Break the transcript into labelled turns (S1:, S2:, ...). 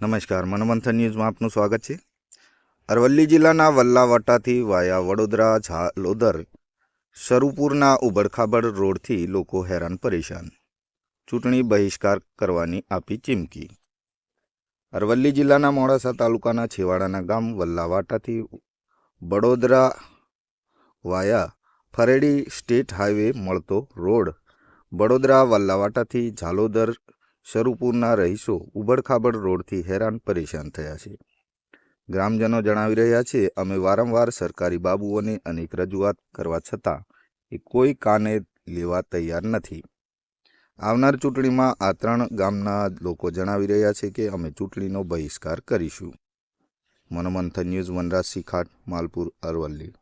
S1: નમસ્કાર, મનમંથન ન્યૂઝમાં આપનું સ્વાગત છે. અરવલ્લી જિલ્લાના વલ્લાવાટાથી વાયા વડોદરા, ઝાલોદર, શરૂપુરના ઉબડખાબડ રોડથી લોકો હેરાન પરેશાન. ચૂંટણી બહિષ્કાર કરવાની આપી ચીમકી. અરવલ્લી જિલ્લાના મોડાસા તાલુકાના છેવાડાના ગામ વલ્લાવાટાથી વડોદરા વાયા ફરેડી સ્ટેટ હાઈવે મળતો રોડ. વડોદરા વલ્લાવાટાથી ઝાલોદર શરુપુરના રહીશો ઉબડખાબડ રોડથી હેરાન પરેશાન થયા છે. ગ્રામજનો જણાવી રહ્યા છે, અમે વારંવાર સરકારી બાબુઓને અનેક રજૂઆત કરવા છતાં એ કોઈ કાને લેવા તૈયાર નથી. આવનાર ચૂંટણીમાં આ ત્રણ ગામના લોકો જણાવી રહ્યા છે કે અમે ચૂંટણીનો બહિષ્કાર કરીશું. મનોમંથન ન્યૂઝ વનરાજ શિખાટ, માલપુર અરવલ્લી.